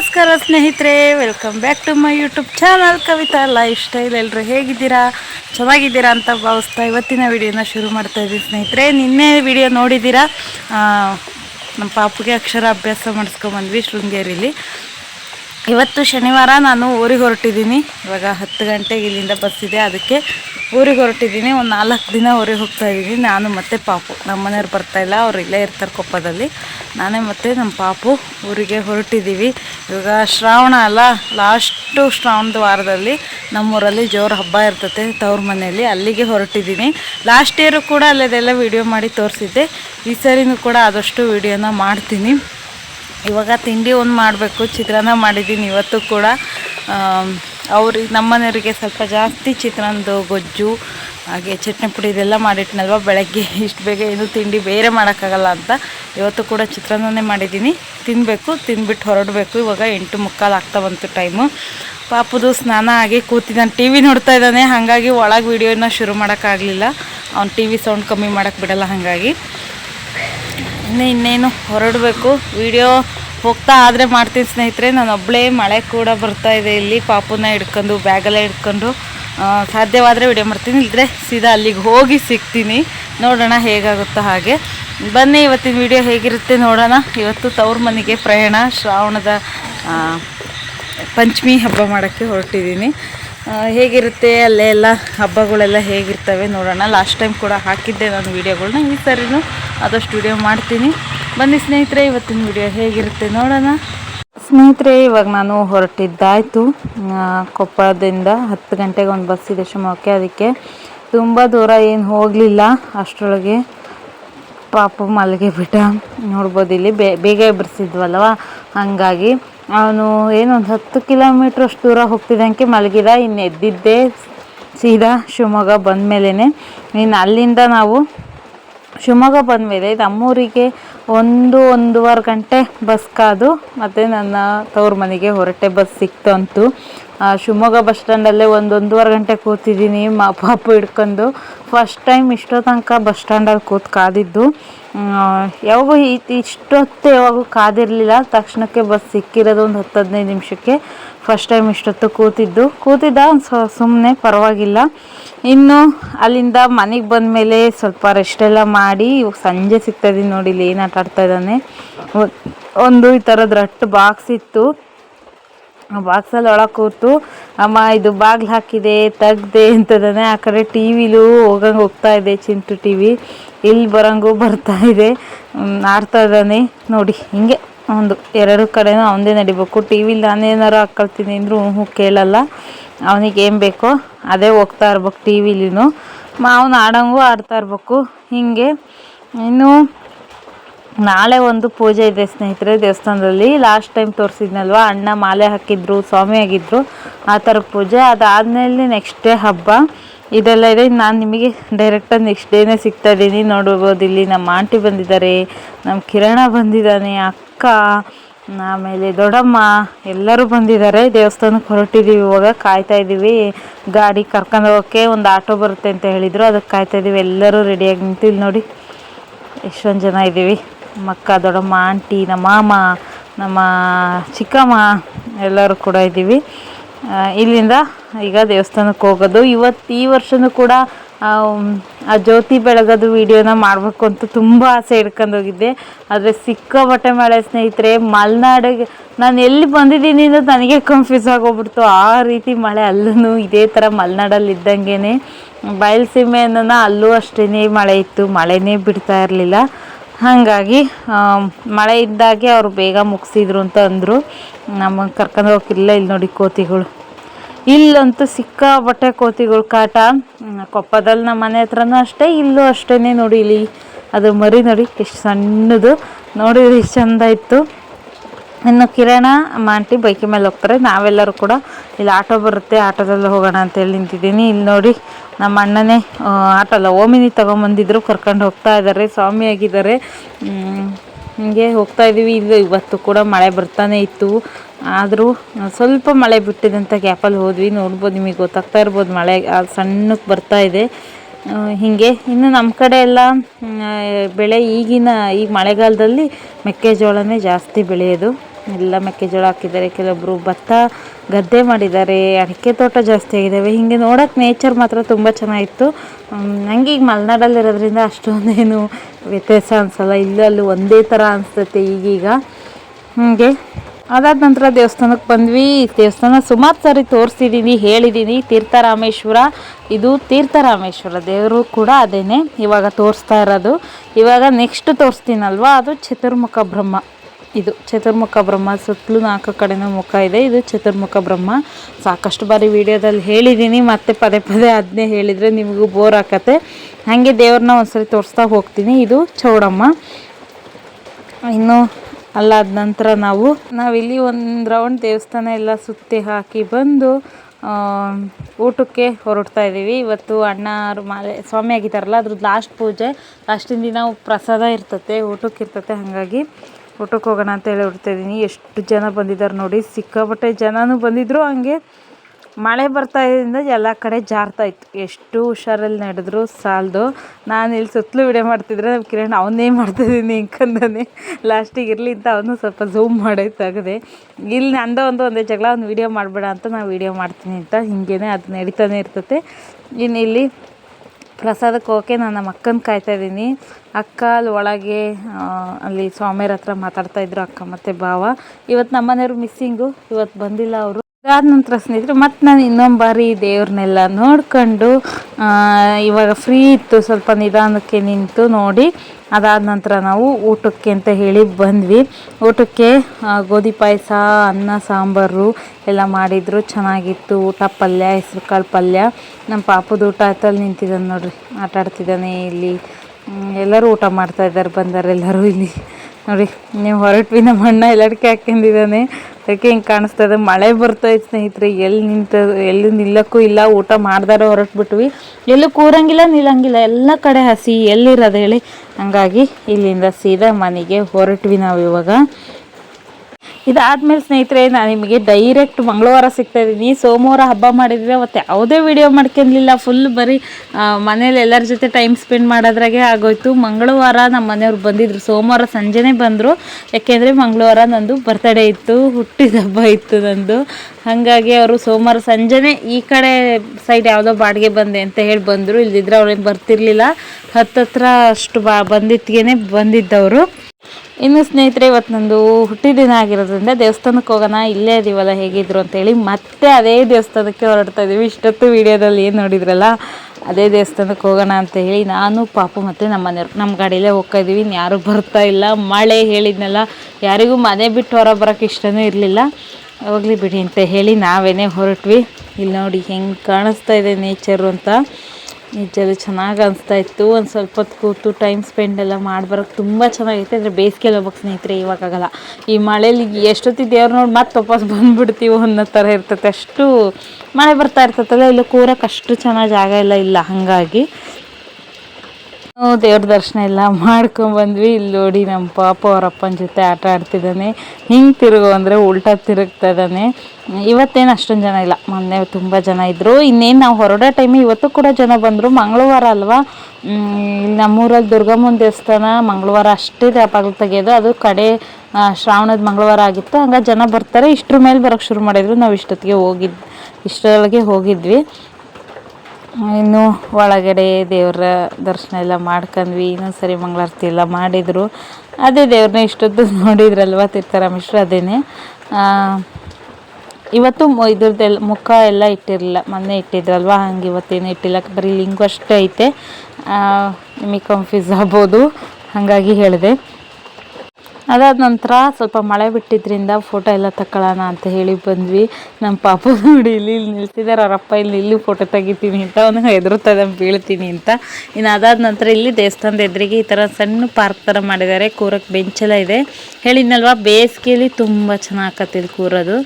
ನಮಸ್ಕಾರ ಸ್ನೇಹಿತರೆ welcome back to my YouTube channel Kavitha lifestyle ಎಲ್ಲರೂ ಹೇಗಿದ್ದೀರಾ? ಚೆನ್ನಾಗಿದ್ದೀರಾ ಅಂತ ಭಾವಿಸ್ತಾ ಇವತ್ತಿನ ವಿಡಿಯೋನ ಶುರು ಮಾಡ್ತಾ ಇದ್ದೀನಿ ಸ್ನೇಹಿತರೆ. ನಿನ್ನೆ ವಿಡಿಯೋ ನೋಡಿದ್ದೀರಾ? ನಮ್ಮ ಪಾಪುಗೆ ಅಕ್ಷರ ಅಭ್ಯಾಸ ಮಾಡಿಸ್ಕೊಂಬಂದ್ವಿ ಶೃಂಗೇರಿಲಿ. ಇವತ್ತು ಶನಿವಾರ ನಾನು ಊರಿಗೆ ಹೊರಟಿದ್ದೀನಿ. ಇವಾಗ ಹತ್ತು ಗಂಟೆಗೆ ಇಲ್ಲಿಂದ ಬಸ್ ಇದೆ. ಅದಕ್ಕೆ ಊರಿಗೆ ಹೊರಟಿದ್ದೀನಿ. ಒಂದು ನಾಲ್ಕು ದಿನ ಊರಿಗೆ ಹೋಗ್ತಾ ಇದ್ದೀನಿ. ನಾನು ಮತ್ತು ಪಾಪು. ನಮ್ಮ ಮನೆಯವ್ರು ಬರ್ತಾಯಿಲ್ಲ ಅವ್ರು ಇಲ್ಲೇ ಇರ್ತಾರೆ ಕೊಪ್ಪದಲ್ಲಿ. ನಾನೇ ಮತ್ತು ನಮ್ಮ ಪಾಪು ಊರಿಗೆ ಹೊರಟಿದ್ದೀವಿ. ಇವಾಗ ಶ್ರಾವಣ ಅಲ್ಲ ಲಾಸ್ಟು ಶ್ರಾವಣದ ವಾರದಲ್ಲಿ ನಮ್ಮೂರಲ್ಲಿ ಜೋರು ಹಬ್ಬ ಇರ್ತತೆ ತವ್ರ ಮನೆಯಲ್ಲಿ. ಅಲ್ಲಿಗೆ ಹೊರಟಿದ್ದೀನಿ. ಲಾಸ್ಟ್ ಇಯರು ಕೂಡ ಅಲ್ಲದೆಲ್ಲ ವಿಡಿಯೋ ಮಾಡಿ ತೋರಿಸಿದ್ದೆ. ಈ ಸರಿನೂ ಕೂಡ ಆದಷ್ಟು ವೀಡಿಯೋನ ಮಾಡ್ತೀನಿ. ಇವಾಗ ತಿಂಡಿ ಒಂದು ಮಾಡಬೇಕು, ಚಿತ್ರಾನ್ನ ಮಾಡಿದ್ದೀನಿ ಇವತ್ತು ಕೂಡ. ಅವ್ರಿಗೆ ನಮ್ಮನೆಯವರಿಗೆ ಸ್ವಲ್ಪ ಜಾಸ್ತಿ ಚಿತ್ರಾನ್ನದು ಗೊಜ್ಜು, ಹಾಗೆ ಚಟ್ನಿ ಪುಡಿ ಇದೆಲ್ಲ ಮಾಡಿಟ್ನಲ್ವ, ಬೆಳಗ್ಗೆ ಇಷ್ಟು ಬೇಗ ಏನು ತಿಂಡಿ ಬೇರೆ ಮಾಡೋಕ್ಕಾಗಲ್ಲ ಅಂತ. ಇವತ್ತು ಕೂಡ ಚಿತ್ರಾನ್ನನೇ ಮಾಡಿದ್ದೀನಿ ತಿನ್ನಬೇಕು ತಿಂದ್ಬಿಟ್ಟು ಹೊರಡಬೇಕು. ಇವಾಗ ಎಂಟು ಮುಕ್ಕಾಲು ಆಗ್ತಾ ಬಂತು ಟೈಮು. ಪಾಪದು ಸ್ನಾನ ಆಗಿ ಕೂತಿದ್ದಾನೆ ಟಿ ವಿ ನೋಡ್ತಾ ಇದ್ದಾನೆ, ಹಾಗಾಗಿ ಒಳಗೆ ವೀಡಿಯೋನ ಶುರು ಮಾಡೋಕ್ಕಾಗಲಿಲ್ಲ. ಅವ್ನು ಟಿ ವಿ ಸೌಂಡ್ ಕಮ್ಮಿ ಮಾಡೋಕ್ಕೆ ಬಿಡಲ್ಲ ಹಾಗಾಗಿ. ಇನ್ನು ಇನ್ನೇನು ಹೊರಡಬೇಕು. ವಿಡಿಯೋ ಹೋಗ್ತಾ ಆದರೆ ಮಾಡ್ತೀನಿ ಸ್ನೇಹಿತರೆ. ನಾನು ಒಬ್ಬಳೇ ಮಳೆ ಕೂಡ ಬರ್ತಾ ಇದೆ ಇಲ್ಲಿ. ಪಾಪುನ ಹಿಡ್ಕೊಂಡು, ಬ್ಯಾಗೆಲ್ಲ ಹಿಡ್ಕೊಂಡು ಸಾಧ್ಯವಾದರೆ ವಿಡಿಯೋ ಮಾಡ್ತೀನಿ. ಇಲ್ಲದ್ರೆ ಸೀದಾ ಅಲ್ಲಿಗೆ ಹೋಗಿ ಸಿಗ್ತೀನಿ. ನೋಡೋಣ ಹೇಗಾಗುತ್ತೋ ಹಾಗೆ. ಬನ್ನಿ, ಇವತ್ತಿನ ವಿಡಿಯೋ ಹೇಗಿರುತ್ತೆ ನೋಡೋಣ. ಇವತ್ತು ತವ್ರ ಮನೆಗೆ ಪ್ರಯಾಣ ಶ್ರಾವಣದ ಪಂಚಮಿ ಹಬ್ಬ ಮಾಡೋಕ್ಕೆ ಹೊರಟಿದ್ದೀನಿ. ಹೇಗಿರುತ್ತೆ ಅಲ್ಲೇ ಎಲ್ಲ ಹಬ್ಬಗಳೆಲ್ಲ ಹೇಗಿರ್ತವೆ ನೋಡೋಣ. ಲಾಸ್ಟ್ ಟೈಮ್ ಕೂಡ ಹಾಕಿದ್ದೆ ನಾನು ವೀಡಿಯೋಗಳನ್ನ ಈ ಸರಿನೂ ಆದಷ್ಟು ವೀಡಿಯೋ ಮಾಡ್ತೀನಿ. ಬನ್ನಿ ಸ್ನೇಹಿತರೆ, ಇವತ್ತಿನ ವಿಡಿಯೋ ಹೇಗಿರುತ್ತೆ ನೋಡೋಣ. ಸ್ನೇಹಿತರೆ, ಇವಾಗ ನಾನು ಹೊರಟಿದ್ದಾಯಿತು. ಕೊಪ್ಪಳದಿಂದ ಹತ್ತು ಗಂಟೆಗೆ ಒಂದು ಬಸ್ ಇದೆ ಶಿವಮೊಗ್ಗಕ್ಕೆ. ಅದಕ್ಕೆ ತುಂಬ ದೂರ ಏನು ಹೋಗಲಿಲ್ಲ ಅಷ್ಟರೊಳಗೆ. ಪಾಪು ಮಲಗಿ ಬಿಟ್ಟ ನೋಡ್ಬೋದು ಇಲ್ಲಿ ಬೇಗ ಎಬ್ಬರಿಸಿದ್ವಲ್ವ? ಹಾಗಾಗಿ ಅವನು ಏನೊಂದು ಹತ್ತು ಕಿಲೋಮೀಟ್ರ್ ಅಷ್ಟು ದೂರ ಹೋಗ್ತಿದ್ದಂಗೆ ಮಲಗಿದ, ಇನ್ನು ಎದ್ದಿದ್ದೆ ಸೀದಾ ಶಿವಮೊಗ್ಗ ಬಂದ ಮೇಲೇ ಇನ್ನು ಅಲ್ಲಿಂದ ನಾವು ಶಿವಮೊಗ್ಗ ಬಂದಮೇಲೆ ನಮ್ಮೂರಿಗೆ ಒಂದು ಒಂದೂವರೆ ಗಂಟೆ ಬಸ್ ಕಾದು ಮತ್ತು ನನ್ನ ತವ್ರ ಮನೆಗೆ ಹೊರಟೆ ಬಸ್ ಸಿಕ್ತು ಅಂತೂ. ಶಿವಮೊಗ್ಗ ಬಸ್ ಸ್ಟ್ಯಾಂಡಲ್ಲೇ ಒಂದು ಗಂಟೆ ಕೂತಿದ್ದೀನಿ. ಮಾ, ಪಾಪ ಹಿಡ್ಕೊಂಡು. ಫಸ್ಟ್ ಟೈಮ್ ಇಷ್ಟೋ ತನಕ ಬಸ್ ಸ್ಟ್ಯಾಂಡಲ್ಲಿ ಕೂತು ಕಾದಿದ್ದು. ಯಾವಾಗೂ ಈ- ಇಷ್ಟೊತ್ತು ಯಾವಾಗೂ ಕಾದಿರಲಿಲ್ಲ. ತಕ್ಷಣಕ್ಕೆ ಬಸ್ ಸಿಕ್ಕಿರೋದು ಒಂದು ಹತ್ತು ಹದಿನೈದು ನಿಮಿಷಕ್ಕೆ. ಫಸ್ಟ್ ಟೈಮ್ ಇಷ್ಟೊತ್ತು ಕೂತಿದ್ದು. ಕೂತಿದ್ದ ಸುಮ್ಮನೆ ಪರವಾಗಿಲ್ಲ. ಇನ್ನು ಅಲ್ಲಿಂದ ಮನೆಗೆ ಬಂದಮೇಲೆ ಸ್ವಲ್ಪ ರೆಸ್ಟ್ ಎಲ್ಲ ಮಾಡಿ ಇವಾಗ ಸಂಜೆ ಸಿಗ್ತಾಯಿದ್ದೀನಿ ನೋಡಿ ಇಲ್ಲಿ ಏನು ಆಟ ಆಡ್ತಾ ಇದ್ದಾನೆ. ಒಂದು ಈ ಥರದ ರಟ್ಟು ಬಾಕ್ಸ್ ಇತ್ತು. ಬಾಕ್ಸಲ್ಲಿ ಒಳಗೆ ಕೂತು ಅಮ್ಮ, ಇದು ಬಾಗ್ಲು ಹಾಕಿದೆ, ತೆಗ್ದೆ, ಅಂತದಾನೆ. ಆ ಕಡೆ ಟಿ ವಿಲೂ ಹೋಗಂಗೆ ಹೋಗ್ತಾ ಇದೆ ಚಿಂಟು ಟಿ ವಿ. ಇಲ್ಲಿ ಬರಂಗೂ ಬರ್ತಾ ಇದೆ. ಆಡ್ತಾ ಇದ್ದಾನೆ. ನೋಡಿ, ಹಿಂಗೆ ಒಂದು ಎರಡು ಕಡೆನೂ ಅವನದೇ ನಡಿಬೇಕು. ಟಿ ವಿಲಿ ನಾನೇನಾರು ಹಾಕೊಳ್ತೀನಿ ಅಂದರೂ ಹ್ಞೂ ಕೇಳಲ್ಲ. ಅವನಿಗೆ ಏನು ಬೇಕೋ ಅದೇ ಹೋಗ್ತಾ ಇರ್ಬೇಕು ಟಿ ವಿಲಿನೂ. ಅವನು ಆಡೋಂಗೂ ಆಡ್ತಾ ಇರ್ಬೇಕು. ಹಿಂಗೆ. ಇನ್ನು ನಾಳೆ ಒಂದು ಪೂಜೆ ಇದೆ ಸ್ನೇಹಿತರೆ ದೇವಸ್ಥಾನದಲ್ಲಿ. ಲಾಸ್ಟ್ ಟೈಮ್ ತೋರಿಸಿದ್ನಲ್ವ? ಅಣ್ಣ ಮಾಲೆ ಹಾಕಿದ್ರು, ಸ್ವಾಮಿ ಆಗಿದ್ರು. ಆ ಥರ ಪೂಜೆ. ಅದಾದಮೇಲೆ ನೆಕ್ಸ್ಟ್ ಡೇ ಹಬ್ಬ. ಇದೆಲ್ಲ ಇದೆ. ನಾನು ನಿಮಗೆ ಡೈರೆಕ್ಟಾಗಿ ನೆಕ್ಸ್ಟ್ ಡೇನೇ ಸಿಗ್ತಾ ಇದ್ದೀನಿ. ನೋಡ್ಬೋದು ಇಲ್ಲಿ ನಮ್ಮ ಆಂಟಿ ಬಂದಿದ್ದಾರೆ, ನಮ್ಮ ಕಿರಣ ಬಂದಿದ್ದಾನೆ, ಅಕ್ಕ, ಆಮೇಲೆ ದೊಡ್ಡಮ್ಮ, ಎಲ್ಲರೂ ಬಂದಿದ್ದಾರೆ. ದೇವಸ್ಥಾನಕ್ಕೆ ಹೊರಟಿದ್ದೀವಿ ಇವಾಗ ಕಾಯ್ತಾ ಇದ್ದೀವಿ. ಗಾಡಿ ಕರ್ಕೊಂಡು ಹೋಗೋಕ್ಕೆ ಒಂದು ಆಟೋ ಬರುತ್ತೆ ಅಂತ ಹೇಳಿದರು. ಅದಕ್ಕೆ ಕಾಯ್ತಾ ಇದ್ದೀವಿ. ಎಲ್ಲರೂ ರೆಡಿಯಾಗಿ ನಿಂತು. ಇಲ್ಲಿ ನೋಡಿ, ಎಷ್ಟೊಂದು ಜನ ಇದ್ದೀವಿ. ಅಕ್ಕ ದೊಡ್ಡಮ್ಮ ಆಂಟಿ ನಮ್ಮ ಮಾಮ ನಮ್ಮ ಚಿಕ್ಕಮ್ಮ ಎಲ್ಲರೂ ಕೂಡ ಇದ್ದೀವಿ. ಇಲ್ಲಿಂದ ಈಗ ದೇವಸ್ಥಾನಕ್ಕೆ ಹೋಗೋದು. ಇವತ್ತು ಈ ವರ್ಷನೂ ಕೂಡ ಆ, ಜ್ಯೋತಿ ಬೆಳಗೋದು ವೀಡಿಯೋನ ಮಾಡಬೇಕು ಅಂತ ತುಂಬ ಆಸೆ ಹಿಡ್ಕೊಂಡು ಹೋಗಿದ್ದೆ. ಆದರೆ ಸಿಕ್ಕಾಪಟ್ಟೆ ಮಳೆ ಸ್ನೇಹಿತರೆ ಮಲೆನಾಡಿಗೆ ನಾನು ಎಲ್ಲಿ ಬಂದಿದ್ದೀನಿ ಅಂತ ನನಗೆ ಕನ್ಫ್ಯೂಸ್ ಆಗೋಗ್ಬಿಡ್ತು. ಆ ರೀತಿ ಮಳೆ ಅಲ್ಲೂ ಇದೇ ಥರ ಮಲೆನಾಡಲ್ಲಿ ಇದ್ದಂಗೆ ಬಯಲುಸೀಮೆ ಅನ್ನೋ ಅಲ್ಲೂ ಅಷ್ಟೇ ಮಳೆ ಇತ್ತು. ಮಳೆನೇ ಬಿಡ್ತಾ ಇರಲಿಲ್ಲ. ಹಾಗಾಗಿ ಮಳೆ ಇದ್ದಾಗೆ ಅವ್ರು ಬೇಗ ಮುಗಿಸಿದ್ರು ಅಂತ ಅಂದರು. ನಮ್ಮ ಕರ್ಕೊಂಡು ಹೋಗಿಲ್ಲ ಇಲ್ಲಿ ನೋಡಿ ಕೋತಿಗಳು. ಇಲ್ಲಂತೂ ಸಿಕ್ಕಾಪಟ್ಟೆ ಕೋತಿಗಳು ಕಾಟ. ಕೊಪ್ಪದಲ್ಲಿ ನಮ್ಮ ಮನೆ ಹತ್ರನೂ ಅಷ್ಟೇ, ಇಲ್ಲೂ ಅಷ್ಟೇ ನೋಡಿ ಇಲ್ಲಿ. ಅದು ಮರಿ ನೋಡಿ, ಎಷ್ಟು ಸಣ್ಣದು. ನೋಡಿದ್ರೆ ಎಷ್ಟು ಚಂದ ಇತ್ತು. ಇನ್ನು ಕಿರಣ ಮಾಂಟಿ ಬೈಕ್ ಮೇಲೆ ಹೋಗ್ತಾರೆ. ನಾವೆಲ್ಲರೂ ಕೂಡ ಇಲ್ಲಿ ಆಟೋ ಬರುತ್ತೆ, ಆಟೋದಲ್ಲಿ ಹೋಗೋಣ ಅಂತೇಳಿ ನಿಂತಿದ್ದೀನಿ. ಇಲ್ಲಿ ನೋಡಿ ನಮ್ಮ ಅಣ್ಣನೇ ಆಟಲ್ಲ ಓಮಿನಿ ತಗೊಂಬಂದಿದ್ರು, ಕರ್ಕೊಂಡು ಹೋಗ್ತಾ ಇದ್ದಾರೆ ಸ್ವಾಮಿ ಆಗಿದ್ದಾರೆ. ಹೀಗೆ ಹಿಂಗೆ ಹೋಗ್ತಾ ಇದ್ದೀವಿ ಇಲ್ಲ ಇವತ್ತು ಕೂಡ ಮಳೆ ಬರ್ತಾನೆ ಇತ್ತು. ಆದರೂ, ಸ್ವಲ್ಪ ಮಳೆ ಬಿಟ್ಟಿದಂಥ ಗ್ಯಾಪಲ್ಲಿ ಹೋದ್ವಿ. ನೋಡ್ಬೋದು, ನಿಮಗೆ ಗೊತ್ತಾಗ್ತಾ ಇರ್ಬೋದು, ಮಳೆ ಸಣ್ಣಕ್ಕೆ ಬರ್ತಾ ಇದೆ. ಹೀಗೆ, ಇನ್ನು ನಮ್ಮ ಕಡೆ ಎಲ್ಲ ಬೆಳೆ ಈಗಿನ, ಈ ಮಳೆಗಾಲದಲ್ಲಿ ಮೆಕ್ಕೆಜೋಳನೇ ಜಾಸ್ತಿ ಬೆಳೆಯೋದು. ಎಲ್ಲ ಮೆಕ್ಕೆಜೋಳ ಹಾಕಿದ್ದಾರೆ. ಕೆಲವೊಬ್ಬರು ಭತ್ತ ಗದ್ದೆ ಮಾಡಿದ್ದಾರೆ, ಅಡಿಕೆ ತೋಟ ಜಾಸ್ತಿ ಆಗಿದ್ದಾವೆ ಹೀಗೆ ನೋಡೋಕೆ ನೇಚರ್ ಮಾತ್ರ ತುಂಬ ಚೆನ್ನಾಗಿತ್ತು. ನನಗೆ ನಂಗೆ ಈಗ ಮಲೆನಾಡಲ್ಲಿರೋದ್ರಿಂದ ಅಷ್ಟೊಂದೇನು ವ್ಯತ್ಯಾಸ ಅನಿಸಲ್ಲ. ಇಲ್ಲೂ ಅಲ್ಲಿ ಒಂದೇ ಥರ ಅನಿಸ್ತೈತೆ ಈಗೀಗ. ಹಾಗೆ. ಅದಾದ ನಂತರ ದೇವಸ್ಥಾನಕ್ಕೆ ಬಂದ್ವಿ. ದೇವಸ್ಥಾನ ಸುಮಾರು ಸಾರಿ ತೋರಿಸಿದ್ದೀನಿ ಹೇಳಿದ್ದೀನಿ ತೀರ್ಥರಾಮೇಶ್ವರ. ಇದು ತೀರ್ಥರಾಮೇಶ್ವರ. ದೇವರು ಕೂಡ ಅದೇನೆ ಇವಾಗ ತೋರಿಸ್ತಾ ಇರೋದು. ಇವಾಗ ನೆಕ್ಸ್ಟ್ ತೋರಿಸ್ತೀನಲ್ವಾ? ಅದು ಚತುರ್ಮುಖ ಬ್ರಹ್ಮ. ಇದು ಚತುರ್ಮುಖ ಬ್ರಹ್ಮ, ಸುತ್ತಲೂ ನಾಲ್ಕು ಕಡೆನೂ ಮುಖ ಇದೆ. ಇದು ಚತುರ್ಮುಖ ಬ್ರಹ್ಮ. ಸಾಕಷ್ಟು ಬಾರಿ ವಿಡಿಯೋದಲ್ಲಿ ಹೇಳಿದ್ದೀನಿ. ಮತ್ತೆ ಪದೇ ಪದೇ ಅದನ್ನೇ ಹೇಳಿದರೆ ನಿಮಗೂ ಬೋರ್ ಆಕತ್ತೆ ಹಾಗೆ ದೇವ್ರನ್ನ ಒಂದ್ಸರಿ ತೋರಿಸ್ತಾ ಹೋಗ್ತೀನಿ. ಇದು ಚೌಡಮ್ಮ. ಇನ್ನು ಅಲ್ಲಾದ ನಂತರ ನಾವು, ನಾವಿಲ್ಲಿ ಒಂದು ರೌಂಡ್ ದೇವಸ್ಥಾನ ಎಲ್ಲ ಸುತ್ತಿ ಹಾಕಿ ಬಂದು ಊಟಕ್ಕೆ ಹೊರಡ್ತಾ ಇದ್ದೀವಿ. ಇವತ್ತು ಅಣ್ಣ ಅವ್ರು ಮಾಲೆ, ಸ್ವಾಮಿ ಆಗಿದ್ದಾರಲ್ಲ, ಅದ್ರದ್ದು ಲಾಸ್ಟ್ ಪೂಜೆ. ಲಾಸ್ಟಿನ ದಿನ ಪ್ರಸಾದ ಇರ್ತತೆ ಊಟಕ್ಕೆ ಇರ್ತತೆ ಹಾಗಾಗಿ. ಊಟಕ್ಕೆ ಹೋಗೋಣ ಅಂತ ಹೇಳಿ ಇದ್ದೀನಿ ಎಷ್ಟು ಜನ ಬಂದಿದ್ದಾರೆ ನೋಡಿ. ಸಿಕ್ಕಾಪಟ್ಟೆ ಜನನೂ ಬಂದಿದ್ರು. ಹಂಗೆ ಮಳೆ ಬರ್ತಾ ಇದ್ರಿಂದ ಎಲ್ಲ ಕಡೆ ಜಾರ್ತಾ ಇತ್ತು. ಎಷ್ಟು ಹುಷಾರಲ್ಲಿ ನಡೆದ್ರು ಸಾಲದು. ನಾನು ಇಲ್ಲಿ ಸುತ್ತಲೂ ವಿಡಿಯೋ ಮಾಡ್ತಿದ್ರೆ ನಮ್ಮ ಕಿರಣ್ ಅವನ್ನೇ ಮಾಡ್ತಿದ್ದೀನಿ ಹಿಂಕಂದಾನೆ ಲಾಸ್ಟಿಗೆ ಇರಲಿ ಅಂತ ಅವನು ಸ್ವಲ್ಪ ಝೂಮ್ ಮಾಡಿ ತಗದೆ ಇಲ್ಲಿ ನಂದ ಒಂದು ಒಂದೇ ಜಗಳ, ಒಂದು ವಿಡಿಯೋ ಮಾಡಬೇಡ ಅಂತ ನಾನು ವಿಡಿಯೋ ಮಾಡ್ತೀನಿ ಅಂತ. ಹಿಂಗೇನೆ ಅದು ನಡೀತಾನೆ ಇರ್ತತೆ. ಇನ್ನು ಇಲ್ಲಿ ಪ್ರಸಾದಕ್ಕೆ ಹೋಗೋಕ್ಕೆ ನಾನು ನಮ್ಮ ಅಕ್ಕನ ಕಾಯ್ತಾ ಇದ್ದೀನಿ. ಅಕ್ಕ ಅಲ್ಲಿ ಒಳಗೆ ಅಲ್ಲಿ ಸ್ವಾಮಿಯರ ಹತ್ರ ಮಾತಾಡ್ತಾ ಇದ್ರು ಅಕ್ಕ ಮತ್ತು ಭಾವ. ಇವತ್ತು ನಮ್ಮ ಮನೆಯವ್ರು ಮಿಸ್ಸಿಂಗು ಇವತ್ತು ಬಂದಿಲ್ಲ ಅವರು. ಅದಾದ ನಂತರ ಸ್ನೇಹಿತರೆ, ಮತ್ತೆ ನಾನು ಇನ್ನೊಂದು ಬಾರಿ ದೇವ್ರನ್ನೆಲ್ಲ ನೋಡ್ಕೊಂಡು ಇವಾಗ ಫ್ರೀ ಇತ್ತು, ಸ್ವಲ್ಪ ನಿಧಾನಕ್ಕೆ ನಿಂತು ನೋಡಿ, ಅದಾದ ನಂತರ ನಾವು ಊಟಕ್ಕೆ ಅಂತ ಹೇಳಿ ಬಂದ್ವಿ. ಊಟಕ್ಕೆ ಗೋಧಿ ಪಾಯಸ, ಅನ್ನ, ಸಾಂಬಾರು ಎಲ್ಲ ಮಾಡಿದ್ರು. ಚೆನ್ನಾಗಿತ್ತು ಊಟ ಪಲ್ಯ, ಹೆಸ್ರು ಕಾಳು ಪಲ್ಯ. ನಮ್ಮ ಪಾಪದ ಊಟ ಆಯ್ತಲ್ಲಿ ನಿಂತಿದ್ದಾನೆ ನೋಡ್ರಿ ಆಟ ಆಡ್ತಿದ್ದಾನೆ ಇಲ್ಲಿ ಎಲ್ಲರೂ ಊಟ ಮಾಡ್ತಾ ಇದ್ದಾರೆ ಬಂದಾರೆ ಎಲ್ಲರೂ ಇಲ್ಲಿ. ನೋಡಿ ನೀವು ಹೊರಟ್ವಿ ನಮ್ಮ ಅಣ್ಣ ಎಲ್ಲಡಿಕೆ ಹಾಕೊಂಡಿದ್ದಾನೆ ಅದಕ್ಕೆ ಹಿಂಗೆ ಕಾಣಿಸ್ತಾ ಇದೆ. ಮಳೆ ಇತ್ತು ಸ್ನೇಹಿತರೆ, ಎಲ್ಲಿ ನಿಂತ, ಎಲ್ಲಿ ನಿಲ್ಲಕ್ಕೂ ಇಲ್ಲ. ಊಟ ಮಾಡ್ದಾರ ಹೊರಟ್ಬಿಟ್ವಿ. ಎಲ್ಲೂ ಕೂರಂಗಿಲ್ಲ, ನಿಲ್ಲಂಗಿಲ್ಲ. ಎಲ್ಲ ಕಡೆ ಹಸಿ, ಎಲ್ಲಿರೋದು ಹೇಳಿ? ಹಂಗಾಗಿ ಇಲ್ಲಿಂದ ಸೀದಾ ಮನೆಗೆ ಹೊರಟ್ವಿ ನಾವು ಇವಾಗ. ಇದಾದ್ಮೇಲೆ ಸ್ನೇಹಿತರೆ, ನಾನು ನಿಮಗೆ ಡೈರೆಕ್ಟ್ ಮಂಗಳವಾರ ಸಿಗ್ತಾ ಇದ್ದೀನಿ ಸೋಮವಾರ ಹಬ್ಬ ಮಾಡಿದರೆ ಅವತ್ತು ಯಾವುದೇ ವಿಡಿಯೋ ಮಾಡ್ಕೊಂಡಿಲ್ಲ. ಫುಲ್ ಬರೀ ಮನೇಲಿ ಎಲ್ಲರ ಜೊತೆ ಟೈಮ್ ಸ್ಪೆಂಡ್ ಮಾಡೋದ್ರಾಗೆ ಆಗೋಯ್ತು. ಮಂಗಳವಾರ ನಮ್ಮ ಮನೆಯವ್ರು ಬಂದಿದ್ರು. ಸೋಮವಾರ ಸಂಜೆನೇ ಬಂದರು. ಯಾಕೆಂದರೆ ಮಂಗಳವಾರ ನಂದು ಬರ್ತಡೇ ಇತ್ತು. ಹುಟ್ಟಿದ ಹಬ್ಬ ಇತ್ತು ನಂದು. ಹಾಗಾಗಿ ಅವರು ಸೋಮವಾರ ಸಂಜೆನೇ ಈ ಕಡೆ ಸೈಡ್ ಯಾವುದೋ ಬಾಡಿಗೆ ಬಂದೆ ಅಂತ ಹೇಳಿ ಬಂದರು. ಇಲ್ದಿದ್ರೆ ಅವ್ರೇನು ಬರ್ತಿರ್ಲಿಲ್ಲ. ಹತ್ತತ್ರ ಅಷ್ಟು ಬಾ ಬಂದಿತ್ತಿಗೆ ಬಂದಿದ್ದವರು. ಇನ್ನು ಸ್ನೇಹಿತರೆ ಇವತ್ತು ನಂದು ಹುಟ್ಟಿದಿನ ಆಗಿರೋದ್ರಿಂದ ದೇವಸ್ಥಾನಕ್ಕೆ ಹೋಗೋಣ, ಇಲ್ಲೇ ಇದೀವಲ್ಲ, ಹೇಗಿದ್ರು ಅಂತೇಳಿ ಮತ್ತೆ ಅದೇ ದೇವಸ್ಥಾನಕ್ಕೆ ಹೊರಡ್ತಾ ಇದ್ದೀವಿ ಇಷ್ಟೊತ್ತು ವಿಡಿಯೋದಲ್ಲಿ ಏನು ನೋಡಿದ್ರಲ್ಲ, ಅದೇ ದೇವಸ್ಥಾನಕ್ಕೆ ಹೋಗೋಣ ಅಂತ ಹೇಳಿ ನಾನು, ಪಾಪ ಮತ್ತು ನಮ್ಮ ಮನೆಯವ್ರು, ನಮ್ಮ ಗಾಡಿಯಲ್ಲೇ ಹೋಗ್ತಾ ಇದ್ದೀವಿ ಯಾರೂ ಬರ್ತಾ ಇಲ್ಲ. ಮಳೆ ಹೇಳಿದ್ನಲ್ಲ, ಯಾರಿಗೂ ಮನೆ ಬಿಟ್ಟು ಹೊರ ಬರೋಕ್ಕೆ ಇಷ್ಟವೂ ಇರಲಿಲ್ಲ. ಹೋಗ್ಲಿ ಬಿಡಿ ಅಂತ ಹೇಳಿ ನಾವೇನೇ ಹೊರಟ್ವಿ. ಇಲ್ಲಿ ನೋಡಿ ಹೆಂಗೆ ಕಾಣಿಸ್ತಾ ಇದೆ ನೇಚರು ಅಂತ. ನಿಜವಾಗ್ಲೂ ಚೆನ್ನಾಗಿ ಅನಿಸ್ತಾ ಇತ್ತು. ಒಂದು ಸ್ವಲ್ಪ ಹೊತ್ತು ಕೂತು ಟೈಮ್ ಸ್ಪೆಂಡ್ ಎಲ್ಲ ಮಾಡ್ಬರೋಕೆ ತುಂಬ ಚೆನ್ನಾಗಿತ್ತು ಅಂದರೆ ಬೇಸಿಗೆಯಲ್ಲಿ ಹೋಗ್ಬೇಕು ಸ್ನೇಹಿತರೆ ಇವಾಗಲ್ಲ ಈ ಮಳೇಲಿ ಎಷ್ಟೊತ್ತಿ ದೇವ್ರು ನೋಡಿ ಮತ್ತೆ ವಾಪಸ್ ಬಂದ್ಬಿಡ್ತೀವೋ ಅನ್ನೋ ಥರ ಇರ್ತೈತೆ. ಅಷ್ಟು ಮಳೆ ಬರ್ತಾ ಇರ್ತೈತಲ್ಲ, ಇಲ್ಲ ಕೂರಕ್ಕೆ ಅಷ್ಟು ಚೆನ್ನಾಗಿ ಜಾಗ ಎಲ್ಲ ಇಲ್ಲ. ಹಾಗಾಗಿ ದೇವ್ರ ದರ್ಶನ ಎಲ್ಲ ಮಾಡ್ಕೊಂಬಂದ್ವಿ ಇಲ್ಲಿ ನೋಡಿ ನಮ್ಮ ಪಾಪ ಅವ್ರ ಜೊತೆ ಆಟ ಆಡ್ತಿದ್ದಾನೆ ಹಿಂಗೆ ತಿರುಗು ಅಂದರೆ ಉಲ್ಟಾ ತಿರುಗ್ತಾ ಇದ್ದಾನೆ ಇವತ್ತೇನು ಅಷ್ಟೊಂದು ಜನ ಇಲ್ಲ. ಮೊನ್ನೆ ತುಂಬ ಜನ ಇದ್ದರು ಇನ್ನೇನು ನಾವು ಹೊರಡೋ ಟೈಮಿಗೆ ಇವತ್ತು ಕೂಡ ಜನ ಬಂದರು. ಮಂಗಳವಾರ ಅಲ್ವಾ? ಇಲ್ಲಿ ನಮ್ಮೂರಲ್ಲಿ ದುರ್ಗಮ್ಮನ ದೇವಸ್ಥಾನ ಮಂಗಳವಾರ ಅಷ್ಟೇ ಬಾಗಿಲು ತೆಗೆಯೋದು. ಅದು ಕಡೆ ಶ್ರಾವಣದ ಮಂಗಳವಾರ ಆಗಿತ್ತು. ಹಂಗೆ ಜನ ಬರ್ತಾರೆ. ಇಷ್ಟ್ರ ಮೇಲೆ ಬರೋಕ್ಕೆ ಶುರು ಮಾಡಿದ್ರು. ನಾವು ಇಷ್ಟೊತ್ತಿಗೆ ಹೋಗಿದ್ದು ಇಷ್ಟರೊಳಗೆ ಹೋಗಿದ್ವಿ. ಇನ್ನು ಒಳಗಡೆ ದೇವರ ದರ್ಶನ ಎಲ್ಲ ಮಾಡ್ಕೊಂಡ್ವಿ ಇನ್ನೊಂದ್ಸರಿ ಮಂಗಳಾರತಿ ಎಲ್ಲ ಮಾಡಿದರು. ಅದೇ ದೇವ್ರನ್ನ ಇಷ್ಟೊತ್ತು ನೋಡಿದ್ರಲ್ವ ತೀರ್ಥರಾಮೇಶ್ವರ ಅದೇನೆ. ಇವತ್ತು ಇದ್ರದ್ದೆಲ್ಲ ಮುಖ ಎಲ್ಲ ಇಟ್ಟಿರಲಿಲ್ಲ. ಮೊನ್ನೆ ಇಟ್ಟಿದ್ರಲ್ವ? ಹಂಗೆ ಇವತ್ತೇನು ಇಟ್ಟಿಲ್ಲ. ಬರೀ ಲಿಂಗು ಅಷ್ಟೇ ಐತೆ. ನಿಮಗೆ ಕನ್ಫ್ಯೂಸ್ ಆಗ್ಬೋದು. ಹಾಗಾಗಿ ಹೇಳಿದೆ. ಅದಾದ ನಂತರ ಸ್ವಲ್ಪ ಮಳೆ ಬಿಟ್ಟಿದ್ದರಿಂದ ಫೋಟೋ ಎಲ್ಲ ತಗೊಳ್ಳೋಣ ಅಂತ ಹೇಳಿ ಬಂದ್ವಿ. ನಮ್ಮ ಪಾಪ ನೋಡಿ ಇಲ್ಲಿ ಇಲ್ಲಿ ನಿಲ್ಸಿದಾರೆ ಅವರಪ್ಪ ಇಲ್ಲಿ ಇಲ್ಲಿ ಫೋಟೋ ತೆಗಿತೀನಿ ಅಂತ ಅವನು ಹೆದರುತ್ತದೆ ಬೀಳ್ತೀನಿ ಅಂತ. ಇನ್ನು ಅದಾದ ನಂತರ ಇಲ್ಲಿ ದೇವಸ್ಥಾನದ ಎದುರಿಗೆ ಈ ಥರ ಸಣ್ಣ ಪಾರ್ಕ್ ಥರ ಮಾಡಿದ್ದಾರೆ. ಕೂರಕ್ಕೆ ಬೆಂಚೆಲ್ಲ ಇದೆ. ಹೇಳಿದ್ನಲ್ವ, ಬೇಸಿಗೆಯಲ್ಲಿ ತುಂಬ ಚೆನ್ನಾಗತ್ತಿದ್ದು ಕೂರೋದು.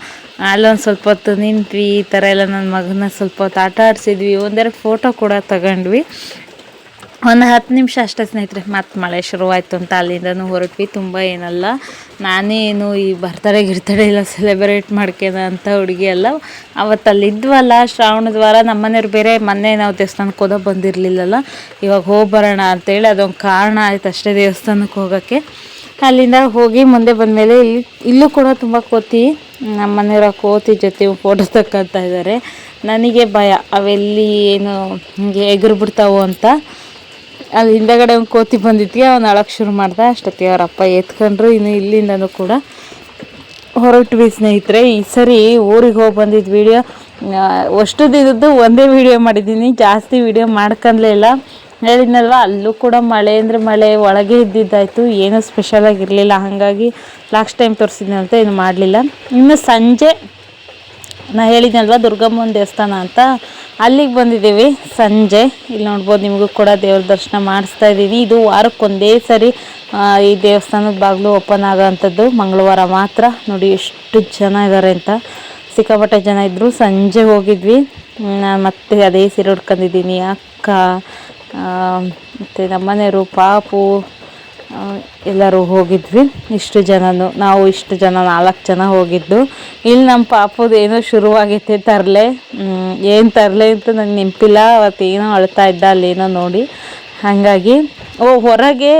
ಅಲ್ಲೊಂದು ಸ್ವಲ್ಪ ಹೊತ್ತು ನಿಂತ್ವಿ, ಈ ಥರ ಎಲ್ಲ ನನ್ನ ಮಗನ ಸ್ವಲ್ಪ ಹೊತ್ತು ಆಟ ಆಡಿಸಿದ್ವಿ. ಒಂದೆರಡು ಫೋಟೋ ಕೂಡ ತಗೊಂಡ್ವಿ. ಒಂದು ಹತ್ತು ನಿಮಿಷ ಅಷ್ಟೇ ಸ್ನೇಹಿತರೆ, ಮತ್ತೆ ಮಳೆ ಶುರುವಾಯಿತು ಅಂತ ಅಲ್ಲಿಂದನೂ ಹೊರಟ್ವಿ. ತುಂಬ ಏನಲ್ಲ ನಾನೇನು ಈ ಬರ್ತಡೇ ಗಿರ್ತಡೇ ಇಲ್ಲ ಸೆಲೆಬ್ರೇಟ್ ಮಾಡ್ಕೊಂಡ ಅಂತ ಹುಡುಗಿ ಅಲ್ಲ. ಅವತ್ತು ಅಲ್ಲಿ ಇದ್ವಲ್ಲ, ಶ್ರಾವಣದ ವಾರ ನಮ್ಮ ಮನೆಯವ್ರು ಬೇರೆ, ಮೊನ್ನೆ ನಾವು ದೇವಸ್ಥಾನಕ್ಕೆ ಹೋದ ಬಂದಿರಲಿಲ್ಲಲ್ಲ. ಇವಾಗ ಹೋಗಿ ಬರೋಣ ಅಂತೇಳಿ ಅದೊಂದು ಕಾರಣ ಆಯ್ತು ಅಷ್ಟೇ ದೇವಸ್ಥಾನಕ್ಕೆ ಹೋಗೋಕ್ಕೆ. ಅಲ್ಲಿಂದ ಹೋಗಿ ಮುಂದೆ ಬಂದಮೇಲೆ ಇಲ್ಲಿ ಇಲ್ಲೂ ಕೂಡ ತುಂಬ ಕೋತಿ ನಮ್ಮ ಮನೆಯವರ ಕೋತಿ ಜೊತೆ ಫೋಟೋ ತಕ್ಕಂತ ಇದ್ದಾರೆ ನನಗೆ ಭಯ, ಅವೆಲ್ಲಿ ಏನು ಹಿಂಗೆ ಎಗರು ಬಿಡ್ತಾವೋ ಅಂತ. ಅಲ್ಲಿ ಹಿಂದೆಗಡೆ ಒಂದು ಕೋತಿ ಬಂದಿದ್ಗೆ ಅವ್ನು ಅಳಕ್ಕೆ ಶುರು ಮಾಡ್ದೆ. ಅಷ್ಟೊತ್ತಿಗೆ ಅವರಪ್ಪ ಎತ್ಕೊಂಡ್ರು. ಇನ್ನು ಇಲ್ಲಿಂದನೂ ಕೂಡ ಹೊರಟ್ವಿ ಸ್ನೇಹಿತರೆ, ಈ ಸರಿ ಊರಿಗೆ ಹೋಗಿ ಬಂದಿದ್ದು ವಿಡಿಯೋ ಅಷ್ಟು ದಿನದ್ದು ಒಂದೇ ವಿಡಿಯೋ ಮಾಡಿದ್ದೀನಿ. ಜಾಸ್ತಿ ವಿಡಿಯೋ ಮಾಡ್ಕೊಂಡ್ಲೇ ಇಲ್ಲ. ಹೇಳಿದ್ನಲ್ವ, ಅಲ್ಲೂ ಕೂಡ ಮಳೆ ಅಂದರೆ ಮಳೆ, ಒಳಗೆ ಇದ್ದಿದ್ದಾಯಿತು. ಏನೂ ಸ್ಪೆಷಲ್ ಆಗಿರಲಿಲ್ಲ. ಹಾಗಾಗಿ ಲಾಸ್ಟ್ ಟೈಮ್ ತೋರಿಸಿದ್ನಂತ ಏನು ಮಾಡಲಿಲ್ಲ. ಇನ್ನು ಸಂಜೆ, ನಾ ಹೇಳಿದ್ನಲ್ವ, ದುರ್ಗಮ್ಮನ ದೇವಸ್ಥಾನ ಅಂತ. ಅಲ್ಲಿಗೆ ಬಂದಿದ್ದೀವಿ. ಸಂಜೆ. ಇಲ್ಲಿ ನೋಡ್ಬೋದು ನಿಮಗೂ ಕೂಡ ದೇವ್ರ ದರ್ಶನ ಮಾಡಿಸ್ತಾ ಇದ್ದೀನಿ ಇದು ವಾರಕ್ಕೊಂದೇ ಸರಿ ಈ ದೇವಸ್ಥಾನದ ಬಾಗಿಲು ಓಪನ್ ಆಗೋವಂಥದ್ದು ಮಂಗಳವಾರ ಮಾತ್ರ. ನೋಡಿ ಎಷ್ಟು ಜನ ಇದ್ದಾರೆ ಅಂತ. ಸಿಕ್ಕಾಪಟ್ಟೆ ಜನ ಇದ್ದರು ಸಂಜೆ ಹೋಗಿದ್ವಿ. ಮತ್ತೆ ಅದೇ ಸೀರೆ ಉಟ್ಕೊಂಡಿದ್ದೀನಿ. ಅಕ್ಕ ಮತ್ತು ನಮ್ಮನೆಯವರು, ಪಾಪು ಎಲ್ಲರೂ ಹೋಗಿದ್ವಿ. ಇಷ್ಟು ಜನನು, ನಾವು ಇಷ್ಟು ಜನ, ನಾಲ್ಕು ಜನ ಹೋಗಿದ್ದು. ಇಲ್ಲಿ ನಮ್ಮ ಪಾಪದ ಏನೋ ಶುರುವಾಗೈತೆ, ತರಲೆ. ಏನು ತರಲೆ ಅಂತ ನಂಗೆ ನೆನಪಿಲ್ಲ. ಅವತ್ತು ಏನೋ ಅಳ್ತಾ ಇದ್ದ, ಅಲ್ಲೇನೋ ನೋಡಿ. ಹಾಗಾಗಿ, ಓ, ಹೊರಗೆ,